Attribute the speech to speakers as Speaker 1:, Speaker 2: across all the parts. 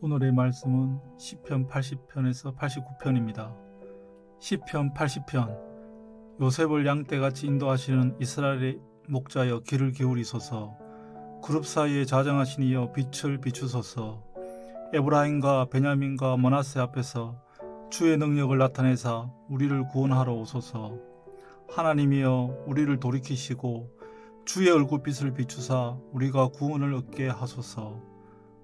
Speaker 1: 오늘의 말씀은 시편 80편에서 89편입니다. 시편 80편. 요셉을 양떼같이 인도하시는 이스라엘의 목자여 귀를 기울이소서. 그룹 사이에 자정하시니여 빛을 비추소서. 에브라임과 베냐민과 머나세 앞에서 주의 능력을 나타내사 우리를 구원하러 오소서. 하나님이여 우리를 돌이키시고 주의 얼굴빛을 비추사 우리가 구원을 얻게 하소서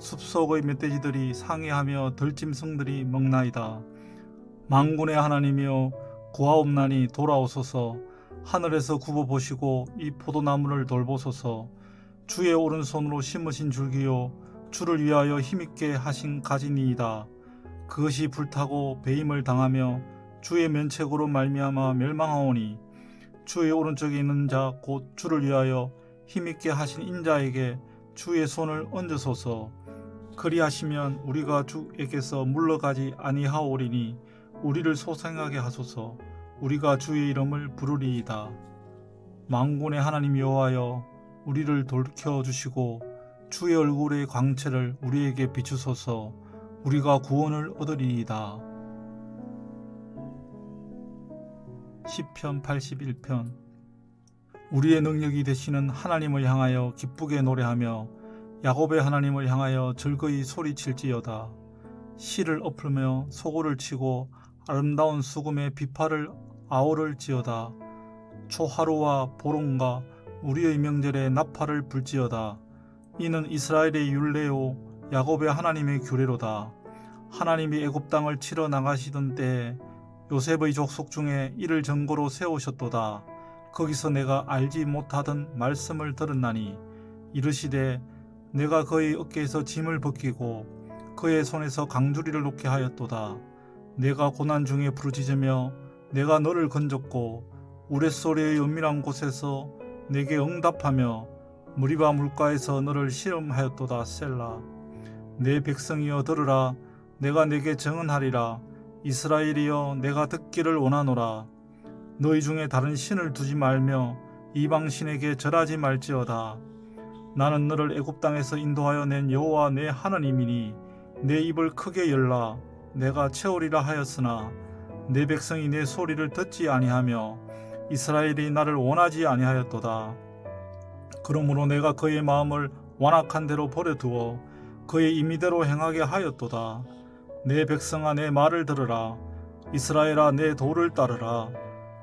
Speaker 1: 숲속의 멧돼지들이 상해하며 들짐승들이 먹나이다. 망군의 하나님이여 구하옵나니 돌아오소서 하늘에서 굽어 보시고 이 포도나무를 돌보소서 주의 오른손으로 심으신 줄기요 주를 위하여 힘있게 하신 가지니이다. 그것이 불타고 배임을 당하며 주의 면책으로 말미암아 멸망하오니 주의 오른쪽에 있는 자 곧 주를 위하여 힘있게 하신 인자에게 주의 손을 얹으소서 그리하시면 우리가 주에게서 물러가지 아니하오리니 우리를 소생하게 하소서. 우리가 주의 이름을 부르리이다. 망군의 하나님 여호와여 우리를 돌이켜 주시고 주의 얼굴의 광채를 우리에게 비추소서. 우리가 구원을 얻으리이다. 시편 81편. 우리의 능력이 되시는 하나님을 향하여 기쁘게 노래하며 야곱의 하나님을 향하여 즐거이 소리칠지어다. 실을 엎으며 소고를 치고 아름다운 수금의 비파를 아오를지어다. 초하루와 보름과 우리의 명절에 나팔을 불지어다. 이는 이스라엘의 율례요 야곱의 하나님의 규례로다. 하나님이 애굽 땅을 치러 나가시던 때에 요셉의 족속 중에 이를 전거로 세우셨도다. 거기서 내가 알지 못하던 말씀을 들었나니 이르시되 내가 그의 어깨에서 짐을 벗기고 그의 손에서 강주리를 놓게 하였도다. 내가 고난 중에 부르짖으며 내가 너를 건졌고 우레소리의 은밀한 곳에서 내게 응답하며 무리바 물가에서 너를 실험하였도다 셀라. 내 백성이여 들으라 내가 내게 정언하리라 이스라엘이여 내가 듣기를 원하노라 너희 중에 다른 신을 두지 말며 이방 신에게 절하지 말지어다. 나는 너를 애굽 땅에서 인도하여 낸 여호와 내 하나님이니 내 입을 크게 열라. 내가 채우리라 하였으나 내 백성이 내 소리를 듣지 아니하며 이스라엘이 나를 원하지 아니하였도다. 그러므로 내가 그의 마음을 완악한 대로 버려두어 그의 임의대로 행하게 하였도다. 내 백성아 내 말을 들으라. 이스라엘아 내 도를 따르라.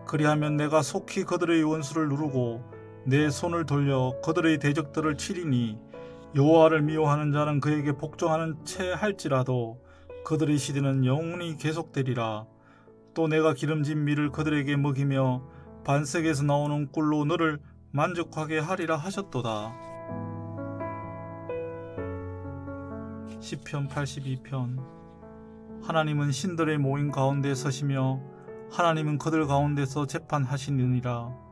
Speaker 1: 그리하면 내가 속히 그들의 원수를 누르고 내 손을 돌려 그들의 대적들을 치리니 여호와를 미워하는 자는 그에게 복종하는 채 할지라도 그들의 시대는 영원히 계속되리라. 또 내가 기름진 밀을 그들에게 먹이며 반석에서 나오는 꿀로 너를 만족하게 하리라 하셨도다. 시편 82편 하나님은 신들의 모임 가운데 서시며 하나님은 그들 가운데서 재판하시느니라.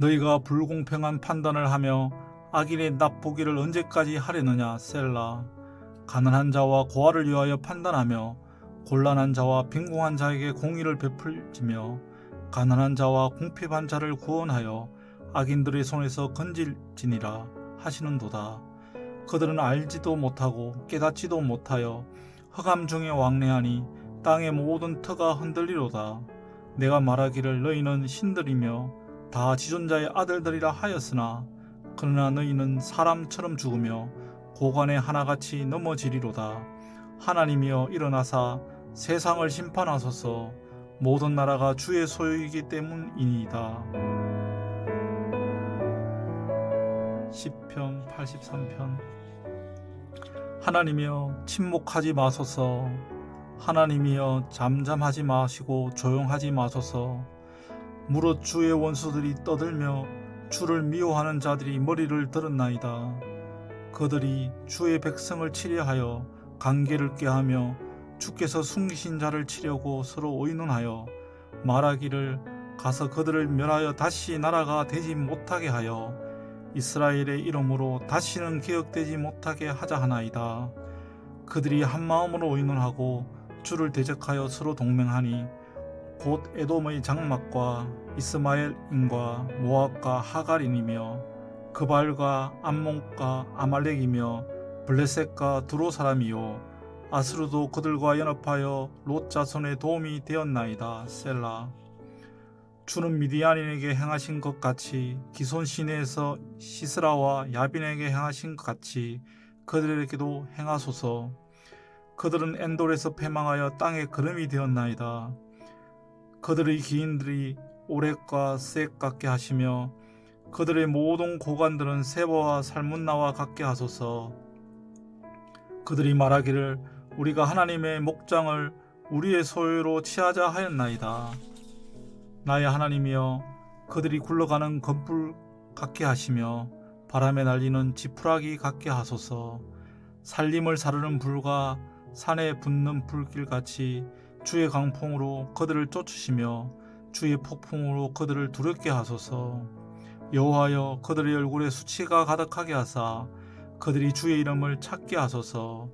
Speaker 1: 너희가 불공평한 판단을 하며 악인의 납보기를 언제까지 하려느냐 셀라. 가난한 자와 고아를 위하여 판단하며 곤란한 자와 빈궁한 자에게 공의를 베풀지며 가난한 자와 궁핍한 자를 구원하여 악인들의 손에서 건질지니라 하시는도다. 그들은 알지도 못하고 깨닫지도 못하여 흑암 중에 왕래하니 땅의 모든 터가 흔들리로다. 내가 말하기를 너희는 신들이며 다 지존자의 아들들이라 하였으나 그러나 너희는 사람처럼 죽으며 고관에 하나같이 넘어지리로다. 하나님이여 일어나사 세상을 심판하소서 모든 나라가 주의 소유이기 때문이니이다. 시편 83편 하나님이여 침묵하지 마소서 하나님이여 잠잠하지 마시고 조용하지 마소서 무릇 주의 원수들이 떠들며 주를 미워하는 자들이 머리를 들었나이다 그들이 주의 백성을 치려하여 관계를 꾀하며 주께서 숨기신 자를 치려고 서로 의논하여 말하기를 가서 그들을 멸하여 다시 나라가 되지 못하게 하여 이스라엘의 이름으로 다시는 기억되지 못하게 하자 하나이다. 그들이 한 마음으로 의논하고 주를 대적하여 서로 동맹하니 곧 에돔의 장막과 이스마엘인과 모압과 하갈인이며 그발과 암몬과 아말렉이며 블레셋과 두로 사람이요 아스루도 그들과 연합하여 롯 자손의 도움이 되었나이다 셀라. 주는 미디안인에게 행하신 것 같이 기손 시내에서 시스라와 야빈에게 행하신 것 같이 그들에게도 행하소서. 그들은 엔돌에서 패망하여 땅에 걸음이 되었나이다 그들의 기인들이 오렉과 색 같게 하시며 그들의 모든 고관들은 세보와 살문나와 같게 하소서 그들이 말하기를 우리가 하나님의 목장을 우리의 소유로 취하자 하였나이다. 나의 하나님이여 그들이 굴러가는 건불 같게 하시며 바람에 날리는 지푸라기 같게 하소서 살림을 사르는 불과 산에 붙는 불길같이 주의 강풍으로 그들을 쫓으시며 주의 폭풍으로 그들을 두렵게 하소서. 여호와여 그들의 얼굴에 수치가 가득하게 하사 그들이 주의 이름을 찾게 하소서.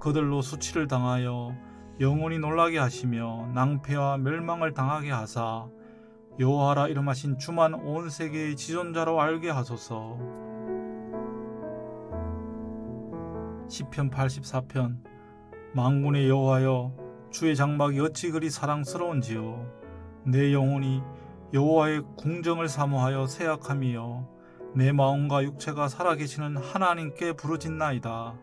Speaker 1: 그들로 수치를 당하여 영원히 놀라게 하시며 낭패와 멸망을 당하게 하사 여호와라 이름하신 주만 온 세계의 지존자로 알게 하소서. 시편 84편. 망군의 여호와여 주의 장막이 어찌 그리 사랑스러운지요 내 영혼이 여호와의 궁정을 사모하여 세약함이여 내 마음과 육체가 살아계시는 하나님께 부르짖나이다.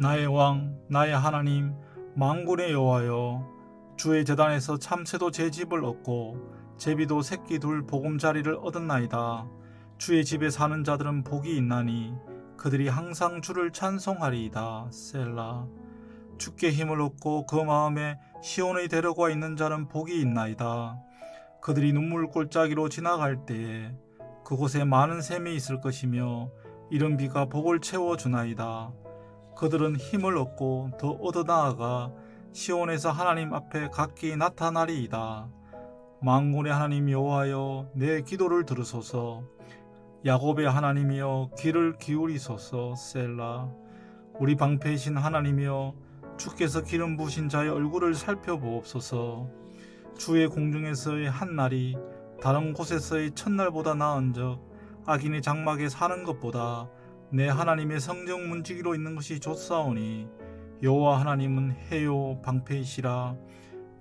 Speaker 1: 나의 왕, 나의 하나님, 망군의 여호와여, 주의 재단에서 참새도 제 집을 얻고 제비도 새끼 둘 보금자리를 얻었나이다. 주의 집에 사는 자들은 복이 있나니 그들이 항상 주를 찬송하리이다. 셀라. 주께 힘을 얻고 그 마음에 시온의 데려가 있는 자는 복이 있나이다. 그들이 눈물 골짜기로 지나갈 때에 그곳에 많은 샘이 있을 것이며 이른 비가 복을 채워 주나이다. 그들은 힘을 얻고 더 얻어 나아가 시온에서 하나님 앞에 각기 나타나리이다. 망군의 하나님 여호와여 내 기도를 들으소서. 야곱의 하나님이여 귀를 기울이소서. 셀라. 우리 방패이신 하나님이여 주께서 기름 부신 자의 얼굴을 살펴보옵소서. 주의 공중에서의 한 날이 다른 곳에서의 첫날보다 나은즉 악인의 장막에 사는 것보다 내 하나님의 성정 문지기로 있는 것이 좋사오니 여호와 하나님은 해요 방패이시라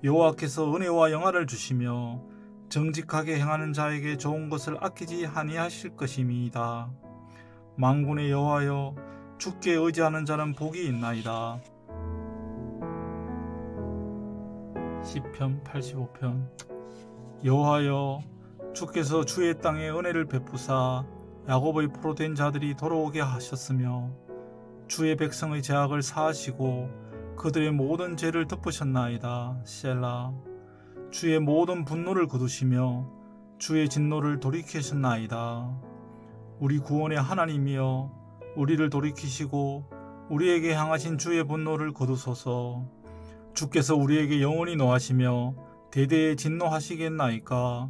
Speaker 1: 여호와께서 은혜와 영화를 주시며 정직하게 행하는 자에게 좋은 것을 아끼지 아니하실 것임이다. 망군의 여호와여 주께 의지하는 자는 복이 있나이다. 시편 85편. 여호와여 주께서 주의 땅에 은혜를 베푸사 야곱의 포로 된 자들이 돌아오게 하셨으며 주의 백성의 죄악을 사하시고 그들의 모든 죄를 덮으셨나이다. 셀라. 주의 모든 분노를 거두시며 주의 진노를 돌이키셨나이다. 우리 구원의 하나님이여 우리를 돌이키시고 우리에게 향하신 주의 분노를 거두소서 주께서 우리에게 영원히 노하시며 대대에 진노하시겠나이까?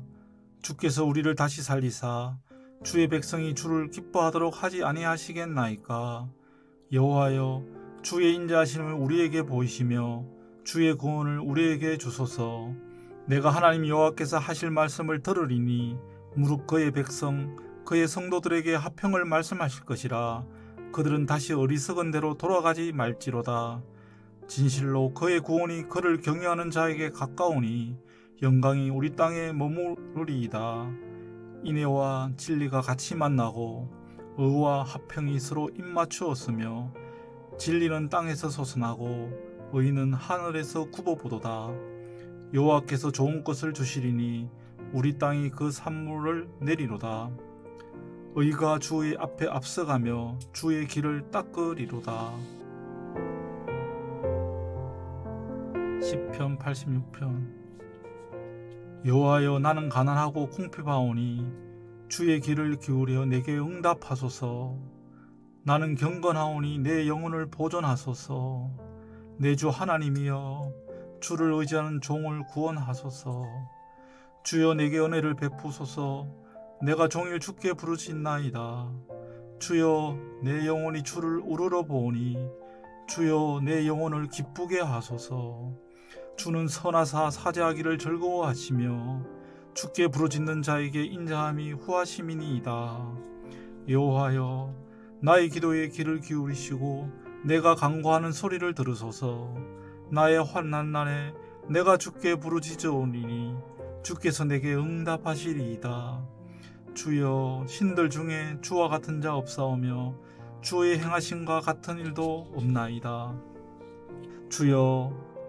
Speaker 1: 주께서 우리를 다시 살리사 주의 백성이 주를 기뻐하도록 하지 아니하시겠나이까? 여호와여 주의 인자하심을 우리에게 보이시며 주의 구원을 우리에게 주소서. 내가 하나님 여호와께서 하실 말씀을 들으리니 무릇 그의 백성 그의 성도들에게 화평을 말씀하실 것이라. 그들은 다시 어리석은 대로 돌아가지 말지로다 진실로 그의 구원이 그를 경외하는 자에게 가까우니 영광이 우리 땅에 머무르리이다. 인애와 진리가 같이 만나고 의와 화평이 서로 입맞추었으며 진리는 땅에서 솟아나고 의인은 하늘에서 굽어보도다. 여호와께서 좋은 것을 주시리니 우리 땅이 그 산물을 내리로다. 의가 주의 앞에 앞서가며 주의 길을 닦으리로다. 시편 86편. 여호와여 나는 가난하고 궁핍하오니 주의 길을 기울여 내게 응답하소서. 나는 경건하오니 내 영혼을 보존하소서. 내 주 하나님이여 주를 의지하는 종을 구원하소서. 주여 내게 은혜를 베푸소서. 내가 종일 주께 부르짖나이다. 주여 내 영혼이 주를 우러러 보오니 주여 내 영혼을 기쁘게 하소서 주는 선하사 사죄하기를 즐거워하시며 주께 부르짖는 자에게 인자함이 후하심이니이다. 여호와여 나의 기도에 귀를 기울이시고 내가 간구하는 소리를 들으소서. 나의 환난 날에 내가 주께 부르짖어오니 주께서 내게 응답하시리이다. 주여 신들 중에 주와 같은 자 없사오며 주의 행하심과 같은 일도 없나이다. 주여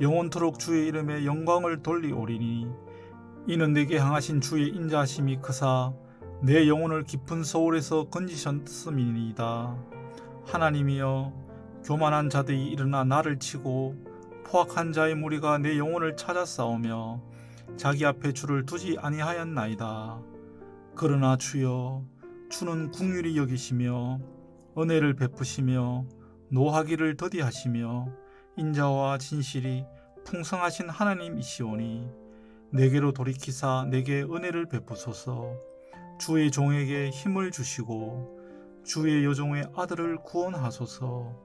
Speaker 1: 영원토록 주의 이름에 영광을 돌리오리니 이는 내게 향하신 주의 인자하심이 크사 내 영혼을 깊은 소울에서 건지셨음이니이다 하나님이여 교만한 자들이 일어나 나를 치고 포악한 자의 무리가 내 영혼을 찾아 싸우며 자기 앞에 주를 두지 아니하였나이다. 그러나 주여 주는 궁휼히 여기시며 은혜를 베푸시며 노하기를 더디하시며 인자와 진실이 풍성하신 하나님이시오니 내게로 돌이키사 내게 은혜를 베푸소서 주의 종에게 힘을 주시고 주의 여종의 아들을 구원하소서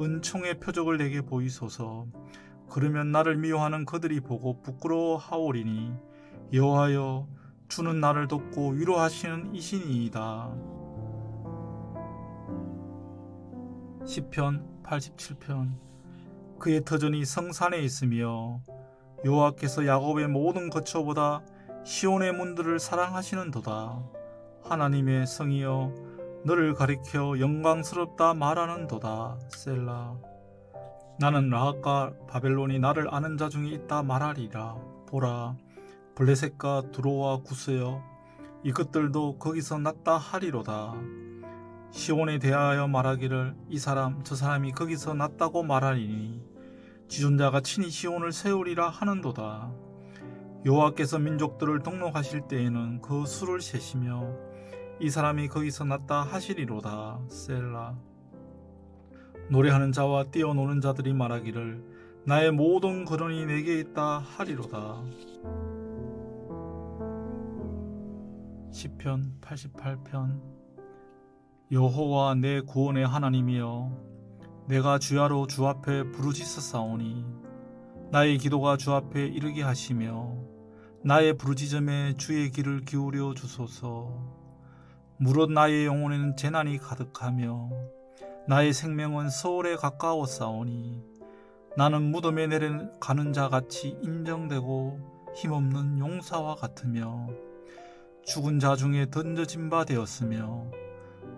Speaker 1: 은총의 표적을 내게 보이소서. 그러면 나를 미워하는 그들이 보고 부끄러워하오리니 여호와여 주는 나를 돕고 위로하시는 이신이이다. 시편 87편 그의 터전이 성산에 있으며 여호와께서 야곱의 모든 거처보다 시온의 문들을 사랑하시는도다. 하나님의 성이여 너를 가리켜 영광스럽다 말하는도다. 셀라. 나는 라합과 바벨론이 나를 아는 자 중에 있다 말하리라. 보라, 블레셋과 두로와 구스여 이것들도 거기서 났다 하리로다. 시온에 대하여 말하기를 이 사람 저 사람이 거기서 났다고 말하리니 지존자가 친히 시온을 세우리라 하는도다. 여호와께서 민족들을 동록하실 때에는 그 수를 세시며 이 사람이 거기서 났다 하시리로다. 셀라. 노래하는 자와 뛰어노는 자들이 말하기를 나의 모든 거론이 내게 있다 하리로다. 시편 88편. 여호와 내 구원의 하나님이여 내가 주야로 주 앞에 부르짖었사오니 나의 기도가 주 앞에 이르게 하시며 나의 부르짖음에 주의 귀를 기울여 주소서 무릇 나의 영혼에는 재난이 가득하며 나의 생명은 서울에 가까워 싸우니 나는 무덤에 내려가는 자 같이 인정되고 힘없는 용사와 같으며 죽은 자 중에 던져진 바 되었으며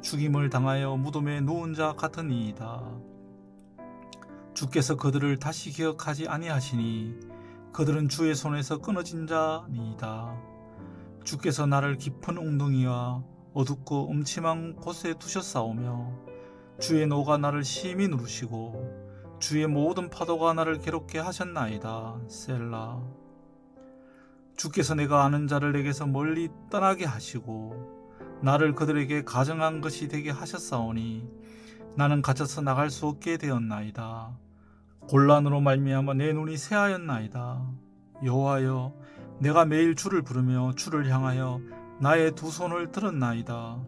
Speaker 1: 죽임을 당하여 무덤에 누운 자 같으니이다. 주께서 그들을 다시 기억하지 아니하시니 그들은 주의 손에서 끊어진 자니이다. 주께서 나를 깊은 웅덩이와 어둡고 음침한 곳에 두셨사오며 주의 노가 나를 심히 누르시고 주의 모든 파도가 나를 괴롭게 하셨나이다. 셀라. 주께서 내가 아는 자를 내게서 멀리 떠나게 하시고 나를 그들에게 가정한 것이 되게 하셨사오니 나는 갇혀서 나갈 수 없게 되었나이다. 곤란으로 말미암아 내 눈이 새하였나이다. 여호와여, 내가 매일 주를 부르며 주를 향하여 나의 두 손을 들었나이다.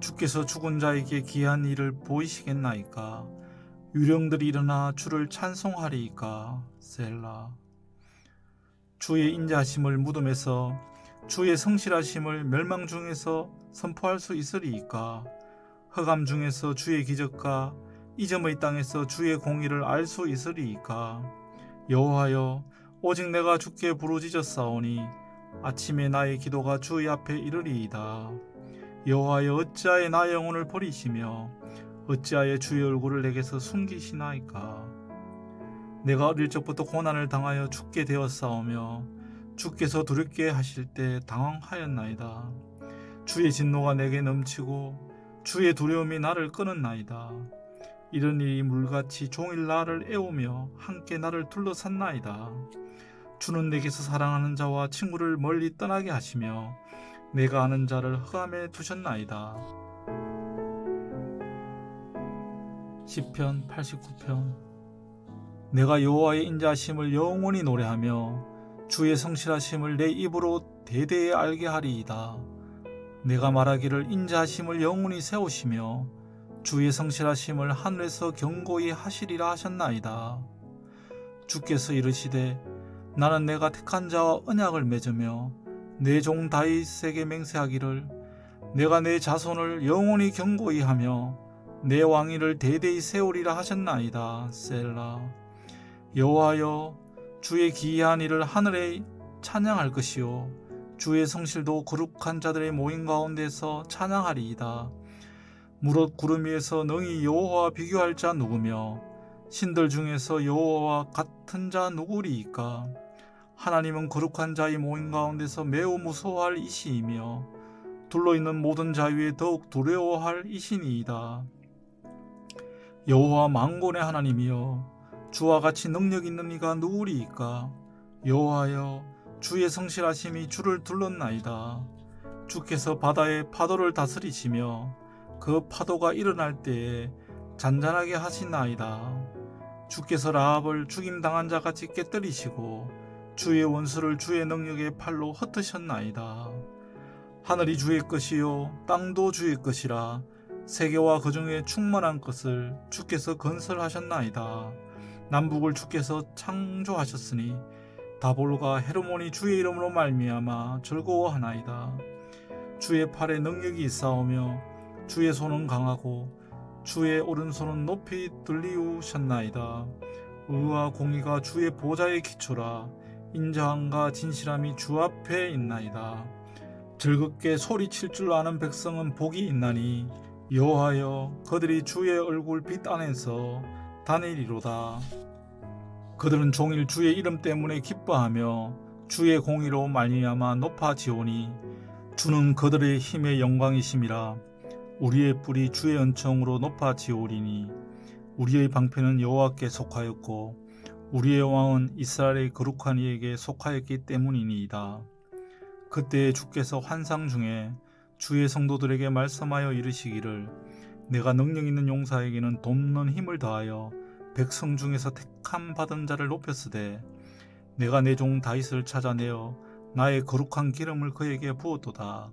Speaker 1: 주께서 죽은 자에게 귀한 일을 보이시겠나이까? 유령들이 일어나 주를 찬송하리이까? 셀라. 주의 인자하심을 무덤에서 주의 성실하심을 멸망 중에서 선포할 수 있으리이까 흑암 중에서 주의 기적과 이점의 땅에서 주의 공의를 알 수 있으리이까? 여호와여 오직 내가 주께 부르짖었사오니 아침에 나의 기도가 주의 앞에 이르리이다. 여호와여 어찌하여 나의 영혼을 버리시며 어찌하여 주의 얼굴을 내게서 숨기시나이까? 내가 어릴 적부터 고난을 당하여 죽게 되었사오며 주께서 두렵게 하실 때 당황하였나이다. 주의 진노가 내게 넘치고 주의 두려움이 나를 끊었나이다 일이 물같이 종일 나를 애우며 함께 나를 둘러쌌나이다 주는 내게서 사랑하는 자와 친구를 멀리 떠나게 하시며 내가 아는 자를 흑암에 두셨나이다. 시편 89편 내가 여호와의 인자하심을 영원히 노래하며 주의 성실하심을 내 입으로 대대에 알게 하리이다. 내가 말하기를 인자하심을 영원히 세우시며 주의 성실하심을 하늘에서 경고히 하시리라 하셨나이다. 주께서 이르시되 나는 내가 택한 자와 언약을 맺으며 내 종 다윗에게 맹세하기를 내가 내 자손을 영원히 경고히 하며 내 왕위를 대대히 세우리라 하셨나이다. 셀라. 여호와여 주의 기이한 일을 하늘에 찬양할 것이요 주의 성실도 거룩한 자들의 모임 가운데서 찬양하리이다. 무릇 구름 위에서 능히 여호와와 비교할 자 누구며 신들 중에서 여호와와 같은 자 누구리이까 하나님은 거룩한 자의 모임 가운데서 매우 무서워할 이시이며 둘러 있는 모든 자유에 더욱 두려워할 이시니이다. 여호와 망군의 하나님이여 주와 같이 능력 있는 이가 누구리이까 여호와여 주의 성실하심이 주를 둘렀나이다. 주께서 바다의 파도를 다스리시며 그 파도가 일어날 때에 잔잔하게 하시나이다. 주께서 라합을 죽임 당한 자 같이 깨뜨리시고 주의 원수를 주의 능력의 팔로 흩으셨나이다. 하늘이 주의 것이요 땅도 주의 것이라 세계와 그 중에 충만한 것을 주께서 건설하셨나이다. 남북을 주께서 창조하셨으니 다볼과 헤르몬이 주의 이름으로 말미암아 즐거워하나이다. 주의 팔에 능력이 있사오며 주의 손은 강하고 주의 오른손은 높이 들리우셨나이다. 의와 공의가 주의 보좌의 기초라 인자함과 진실함이 주 앞에 있나이다. 즐겁게 소리칠 줄 아는 백성은 복이 있나니 여호하여 그들이 주의 얼굴 빛 안에서 다니리로다. 그들은 종일 주의 이름 때문에 기뻐하며 주의 공의로 말미암아 높아지오니 주는 그들의 힘의 영광이심이라 우리의 뿔이 주의 은총으로 높아지오리니 우리의 방패는 여호와께 속하였고 우리의 왕은 이스라엘의 거룩한 이에게 속하였기 때문이니이다. 그때 주께서 환상 중에 주의 성도들에게 말씀하여 이르시기를 내가 능력 있는 용사에게는 돕는 힘을 다하여 백성 중에서 택함 받은 자를 높였으되 내가 내 종 다윗을 찾아내어 나의 거룩한 기름을 그에게 부었도다.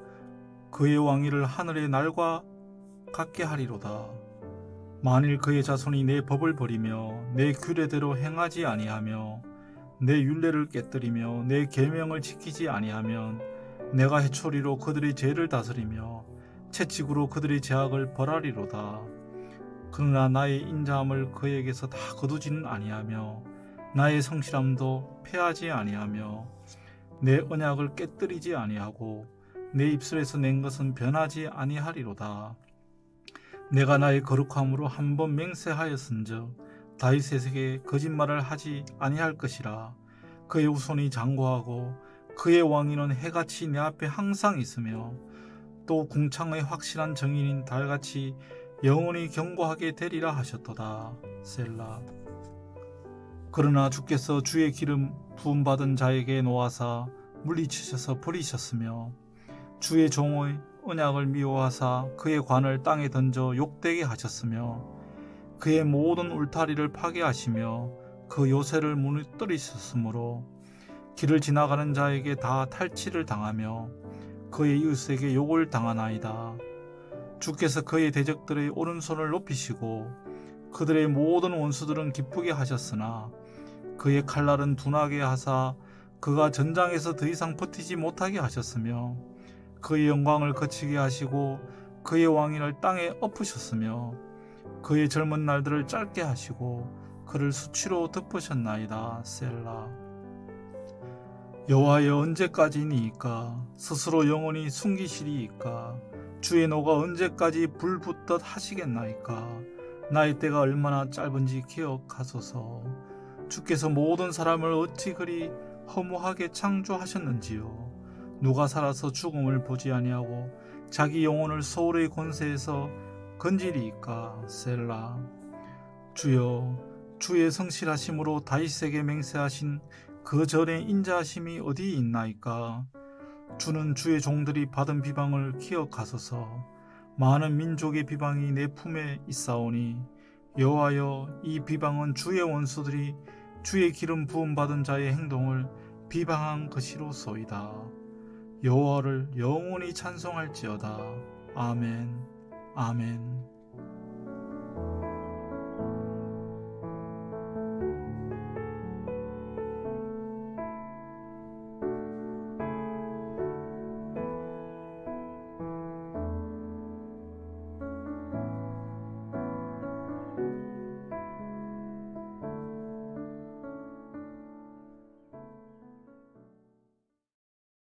Speaker 1: 그의 왕위를 하늘의 날과 같게 하리로다. 만일 그의 자손이 내 법을 버리며 내 규례대로 행하지 아니하며 내 율례를 깨뜨리며 내 계명을 지키지 아니하면 내가 해초리로 그들의 죄를 다스리며 채찍으로 그들의 죄악을 벌하리로다. 그러나 나의 인자함을 그에게서 다 거두지는 아니하며 나의 성실함도 패하지 아니하며 내 언약을 깨뜨리지 아니하고 내 입술에서 낸 것은 변하지 아니하리로다. 내가 나의 거룩함으로 한 번 맹세하였은즉 다윗에게 거짓말을 하지 아니할 것이라. 그의 후손이 장구하고 그의 왕위는 해같이 내 앞에 항상 있으며 또 궁창의 확실한 정인인 달같이 영원히 경고하게 되리라 하셨도다. 셀라. 그러나 주께서 주의 기름 부음 받은 자에게 놓아사 물리치셔서 버리셨으며 주의 종의 언약을 미워하사 그의 관을 땅에 던져 욕되게 하셨으며 그의 모든 울타리를 파괴하시며 그 요새를 무너뜨리셨으므로 길을 지나가는 자에게 다 탈취를 당하며 그의 이웃에게 욕을 당하나이다. 주께서 그의 대적들의 오른손을 높이시고 그들의 모든 원수들은 기쁘게 하셨으나 그의 칼날은 둔하게 하사 그가 전장에서 더 이상 버티지 못하게 하셨으며 그의 영광을 거치게 하시고 그의 왕인을 땅에 엎으셨으며 그의 젊은 날들을 짧게 하시고 그를 수치로 덮으셨나이다 셀라. 여호와여 언제까지니이까 스스로 영원히 숨기시리이까 주의 노가 언제까지 불붙듯 하시겠나이까? 나의 때가 얼마나 짧은지 기억하소서. 주께서 모든 사람을 어찌 그리 허무하게 창조하셨는지요 누가 살아서 죽음을 보지 아니하고 자기 영혼을 소울의 권세에서 건지리이까? 셀라. 주여 주의 성실하심으로 다윗에게 맹세하신 그 전에 인자하심이 어디 있나이까? 주는 주의 종들이 받은 비방을 기억하소서. 많은 민족의 비방이 내 품에 있사오니 여호와여 이 비방은 주의 원수들이 주의 기름 부음 받은 자의 행동을 비방한 것이로소이다 여호와를 영원히 찬송할지어다. 아멘. 아멘